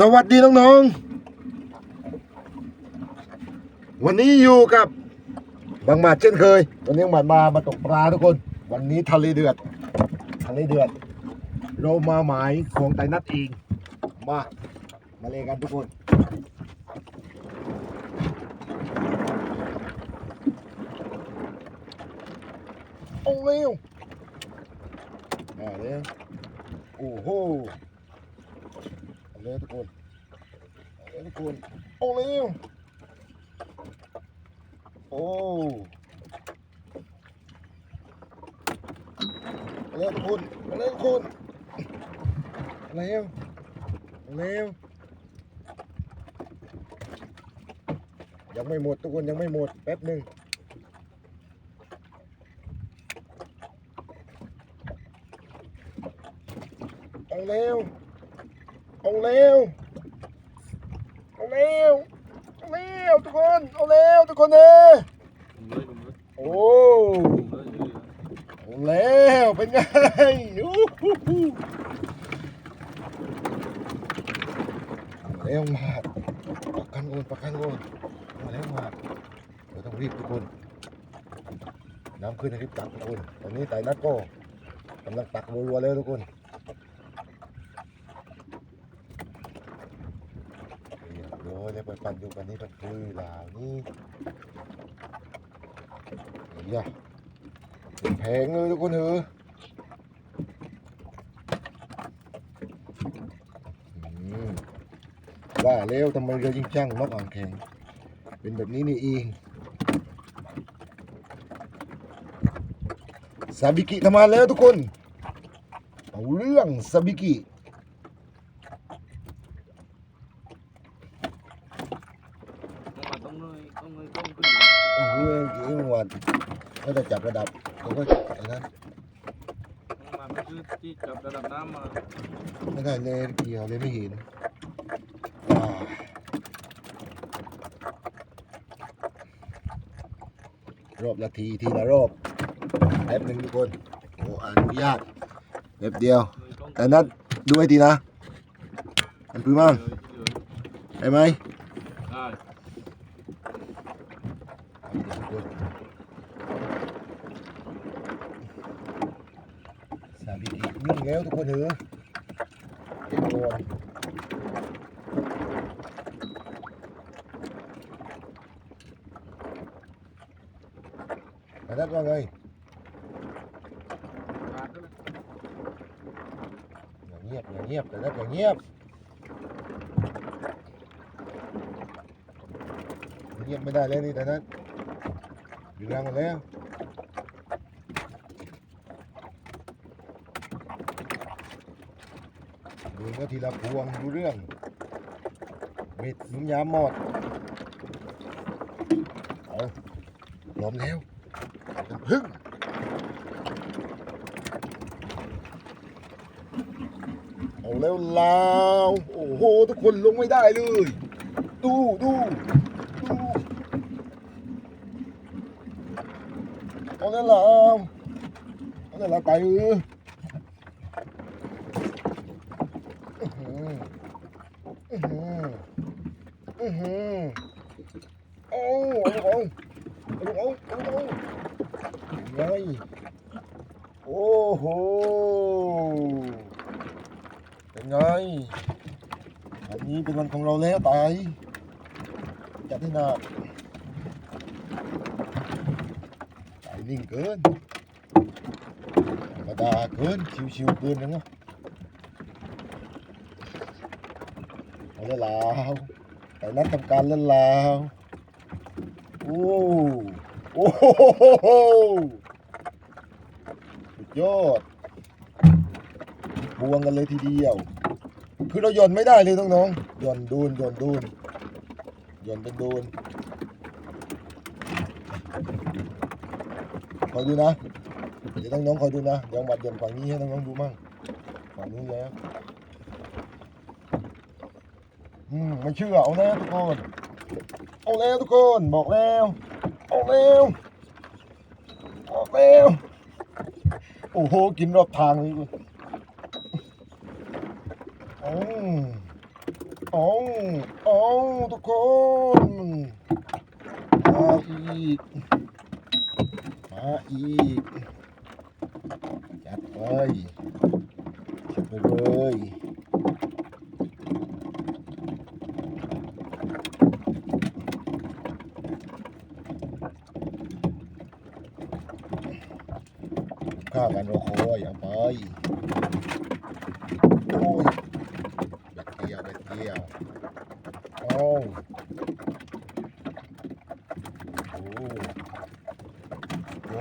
สวัสดีน้องๆ วันนี้อยู่กับบางหมัดเช่นเคย วันนี้บางหมัดมามาตกปลาทุกคน วันนี้ทะเลเดือด ทะเลเดือด เรามาหมายของไตนัดเอง มา มาเลยกันทุกคน โอ้เร็วมาแล้วโอ้โห เลยทุกคนเลยทุกคนโอ้เร็วโอ้เอาเลยทุกคนเอาเลยทุกคนเอาเร็วเอาเร็วยังไม่หมดทุกคนยังไม่หมดแป๊บหนึ่งเอาเร็ว เอาเร็ว เอาเร็ว เอาเร็วทุกคน เอาเร็วทุกคนเด้อโอ้เอาแล้วเป็นไงยูฮูฮูเอาแล้วมาประกันโอนประกันโอนมาแล้วมาเดี๋ยวต้องรีบทุกคน น้ำขึ้นรีบตักทุกคน ตอนนี้ไต่นัดก็กำลังตักรัวๆแล้วทุกคน เรียบร้อยแล้วไปั่นอยู่กันนี้ปันคุยลาวนี่เฮ้ยอะเป็นแพงเลยทุกคนเอออืมว่าแล้วทำไมเรือยิ่งช่างนกอ่างแข็งเป็นแบบนี้นี่เองซาบิกิทำมาแล้วทุกคน เอาเรื่องซาบิกิ ต้องเลยต้องเลยต้องขึ้น โอ้โหเมื่อวาน ก็จะจับระดับเขาก็ไอ้นั้นมาไม่คือที่จับระดับน้ำมาไม่ได้เลยเกี่ยวเลยไม่เห็นอ่ารอบละทีทีละรอบแป๊บหนึ่งทุกคนโอ้อนุญาตแป๊บเดียว แต่นัดดูให้ทีนะมันพื้นมั่งใช่ไหม ได้ สาบิกิ ยุ่งแล้วทุกคนเถอะเก็บก่อนแต่นัดว่าไงขาดแล้วอย่าเงียบอย่าเงียบแต่นัดอย่าเงียบเงียบไม่ได้แล้วนี่แต่นัดอยู่รังหมดแล้ว ดูก็ทีละพวงดูเรื่องเม็ดนุ่มยามหมดเอาพร้อมแล้วอย่าพึ่งเอาแล้วลาวโอ้โห ทุกคนลงไม่ได้เลย ดูดูดูเอาแล้วลาวเอาแล้วลาวไปเออหืออื้อหืออื้อหือเอาเอาเอาเอาเอาเอาไงโอ้โห เป็นไงวันนี้เป็นวันของเราแล้วตายจัดให้หนักตายนิ่งเกินธรรมดาเกิน ชิวๆเกินนะเนาะเอาแล้วลาวแต่นัดทำการแล้วลาวโอ้โอ้โหสุดยอดบวงกันเลยทีเดียว คือเราหย่อนไม่ได้เลยน้องๆหย่อนโดนหย่อนโดนหย่อนเป็นโดนคอยดูนะ เดี๋ยวน้องๆคอยดูนะเดี๋ยวบัดหย่อนฝั่งนี้ให้น้องๆดูมั่งฝั่งนู้นแล้วอืมไม่เชื่อเอาแล้วทุกคนเอาแล้วทุกคนบอกแล้วเอาแล้วบอกแล้วโอ้โหกินรอบทางเลยอืมเอาเอาทุกคนมาอีกมาอีก จัดไปจัดไปเลยข้าวกันโรโคอยเอาไปโอ้ยเบ็ดเดียวเบ็ดเดียวเอาโอ้โห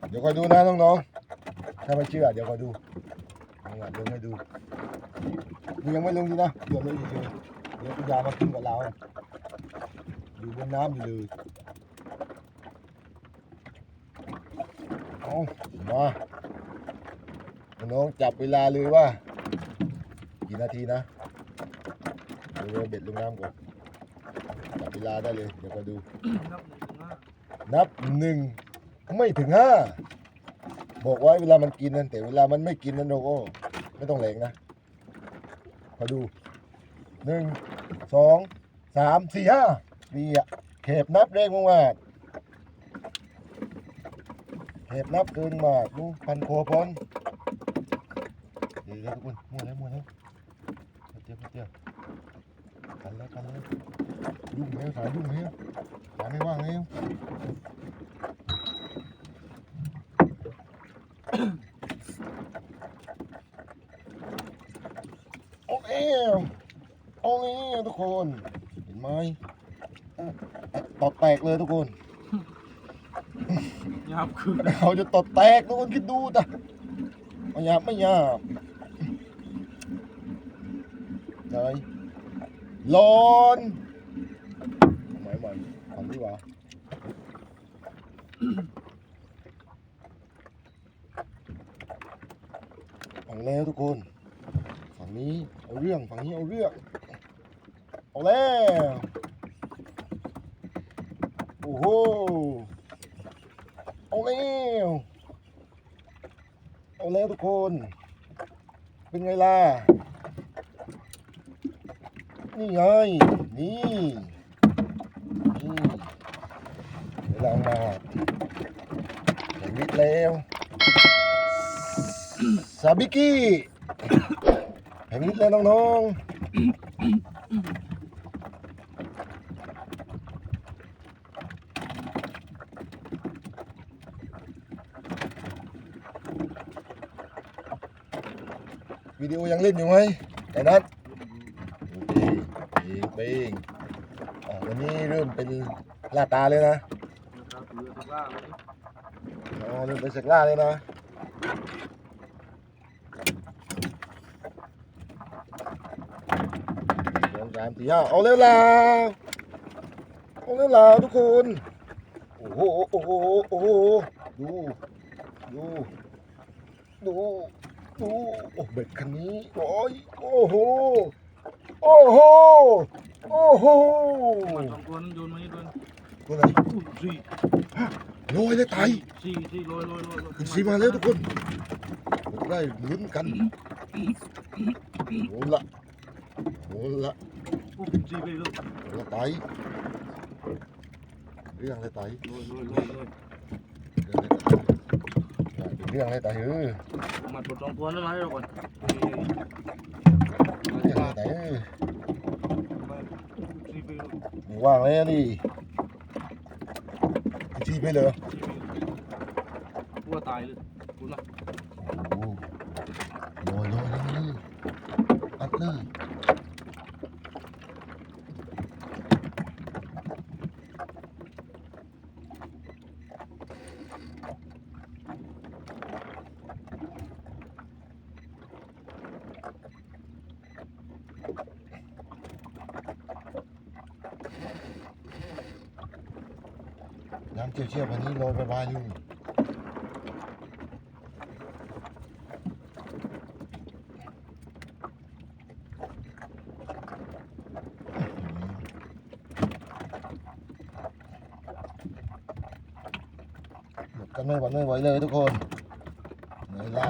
เดี๋ยวคอยดูนะน้องๆ ถ้าไม่เชื่อเดี๋ยวคอยดูเอาล่ะลงให้ดูมึงยังไม่ลงดีนะเดี๋ยวเลยเฉยๆเดี๋ยวปัญญามาขึ้นกับเรา อยู่บนน้ำอยู่เลยเอามาน้องจับเวลาเลยว่า กี่นาทีนะเดี๋ยวเบ็ดลงน้ำก่อนจับเวลาได้เลย เดี๋ยวคอยดู นับหนึ่ง ไม่ถึงห้าบอกไว้เวลามันกินนั่นแต่เวลามันไม่กินนั่นโอ้ไม่ต้องแรงนะขอดูหนึ่งสองสามสี่ห้านี่อะเข็บนับแรงมากเข็บนับเกินมากดูพันโคพอนดี๋ยวทุกคนมัวแล้วมัวแล้วมาเจียวมาเจียวกันแล้วกันแล้วยุ่งแล้วสายยุ่งแล้วสายไม่ว่างแล้ว โอ้เอวโอ้นี่ ทุกคน เห็นไหมตอดแตกเลยทุกคนยับคือเขาจะตอดแตกทุกคนคิดดูจ้ะไม่หยาบไม่หยาบไหนร้อนไหนมันทำดีกว่าฝั่งแล้วทุกคน ฝั่งนี้เอาเรื่อง ฝั่งนี้เอาเรื่อง เอาแล้ว โอ้โหเอาแล้วเอาแล้วทุกคน เป็นไงล่ะ นี่ไง นี่ นี่เวลามาเห็นมิดแล้วซาบิกี้แผงนิดแล้วน้องๆวิดีโอยัง เล่นอยู่ไหมไอ้นัทโอเคเองเองอันนี้เริ่มเป็นล่าตาเลยนะอ๋อเริ่มเป็นเสกล่าเลยนะสองสามสี่ห้าเอาเร็วล้วเอาเร็วล้วทุกคนโอ้โหโอ้โหโอ้โหดูดูดู ดูโอ้เบ็ดคันนี้โอ้ยโอ้โหโอ้โหโอ้โหมันสองตัวนั้นโยนมานี่ด้วยตัวไหนอู้สี่ลอยเลยไตสี่สี่ลอยลอยลอยลอยขึ้นสีมาแล้วทุกคนได้ลุ้นกันโหละโหละอู้นสี่ไปเลยโหละไตเรื่องอะไรไตลอยลอยลอยลอยเรื่องอะไรไตเออ มาตัวสองตัวนั้นมาให้เราก่อนเรื่องอะไรไตเออสี่ไปเลยมึงว่างแล้วนี่ชี้ไปเลยกลัวตายเลยคุณนะ โอ้ลอยลอยเลยอัดเลยน้ำ เชี่ยวเชี่ยววันนี้ลอยไปบานอยู่กันไม่หวั่นไม่ไหวเลยทุกคนเหนื่อยล้า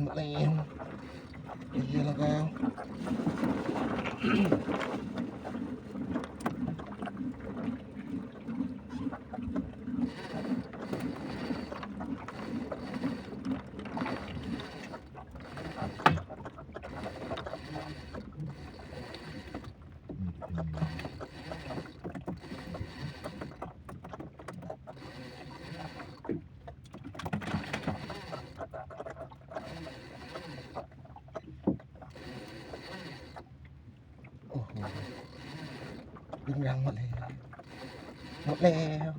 ฟันหมดแล้วเฮียแล้วก็โอ้โห วิ่งรังหมดแล้วหมดแล้ว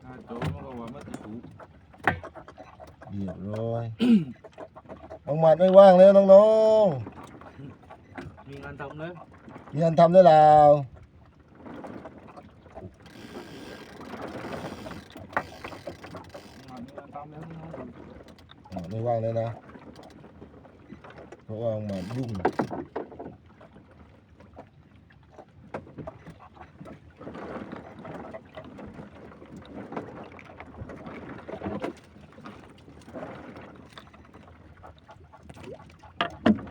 หน้าโจ้มันก็ว่ามันจะถูก เรียบร้อย น้องหมัดไม่ว่างแล้วน้องมีงานทำเลยๆมีอันทำได้แล้วงานมีงานทำแล้วน้องหมัดไม่ว่างแล้วนะ เพราะว่าน้องหมัดยุ่ง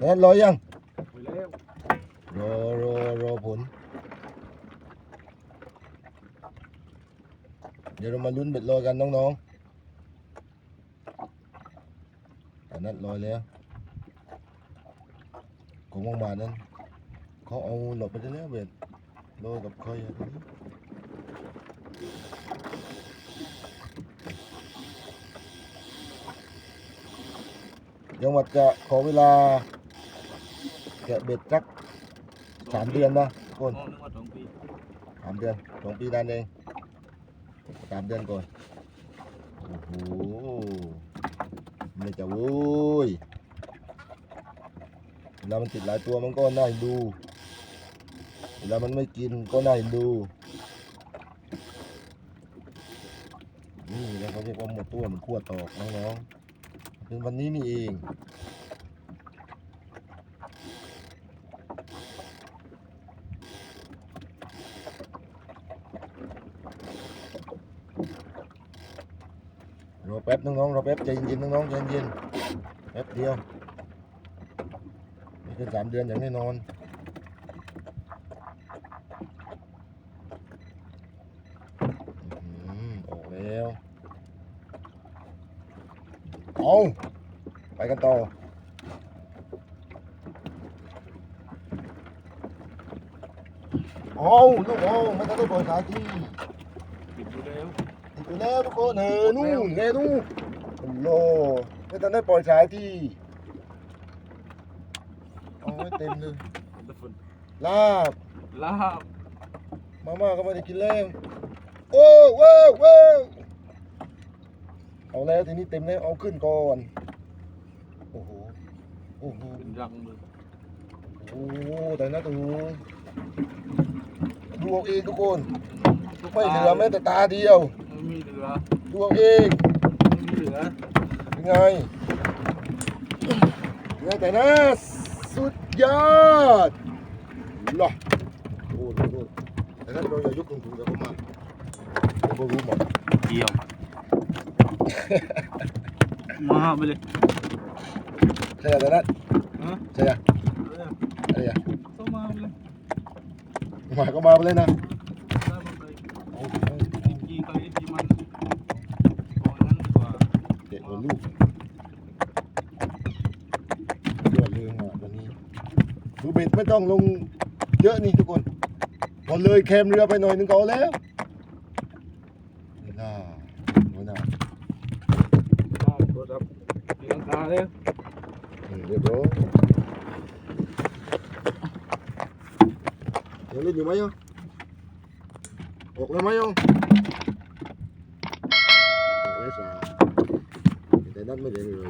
แล้วรอยังรอรอรอผล เดี๋ยวเรามาลุ้นเบ็ดลอยกันน้องๆแต่นัดลอยแล้วของมองมานั้นเขาเอาหลบไปได้แล้วเบ็ดลอยกับใครอะทีนี้ยังหวัดจะขอเวลา แกะเบ็ดสักสามเดือนนะทุกคนนึกว่าสองปีสามเดือนสองปีนั่นเองสามเดือนก่อนโอ้โหมันจะโว้ยเวลามันติดหลายตัวมันก็น่าเอ็นดูเวลามันไม่กินก็น่าเอ็นดูนี่แล้วเขาเรียกว่าหมดตัวมันขั้วตอกน้องๆเป็นวันนี้นี่เอง รอแป๊ บน้องๆรอแป๊บใจเย็นๆน้องๆใจเย็นแป๊บเดียวไม่เกินสามเดือนอย่างแน่นอนอื้ออกแล้วเอาไปกันต่อเอาลูกเอาไม่ต้องไปปล่อยสายที่ ติดไปแล้วทุกคนเออนู่นไงนู่นโอ้โหไม่ทันได้ปล่อยสายที่เอาไว้เต็มเลยเป็นฝนลาบลาบมาม่าก็ไม่ได้กินแล้วโอ้ว้าวว้าวเอาแล้วทีนี้เต็มแล้วเอาขึ้นก่อนโอ้โหโอ้โหเป็นรังเลยโอ้โหแต่นะตูดูเอาเองทุกคนไม่เหลือแม้แต่ตาเดียวไม่มีเห ลือดูเอาเองไม่มีเหลือยังไงยังไงแต่นะสุดยอดล่ะโอ้โหโอ้โหแต่ถ้าเราอย่ายกถุงๆเดี๋ยวเขามาเดี๋ยวเขารู้หมดเกี่ยวมาไปเลยใช่ไหมแต่นั้นฮะใช่ไหมเอออะไรอะต้องมาไปเลยมาก็มาไปเลยนะ ได้มาไป โอ้โห กินกี่ใครที่มันก่อนนั้นดีกว่า เด็ดหัวลูกยอดเลยมาวันนี้ ดูเบ็ดไม่ต้องลงเยอะนี่ทุกคนพอเลยแคมเรือไปหน่อยนึงก็เอาแล้วนี่น่านี่น่าอ้าวโทรศัพท์ตีลังกาเลยอืมเรียบร้อยยังเล่นอยู่ไหมยังออกแล้วไหมยังออกแล้วสาแต่นั่นไม่เล่นเลย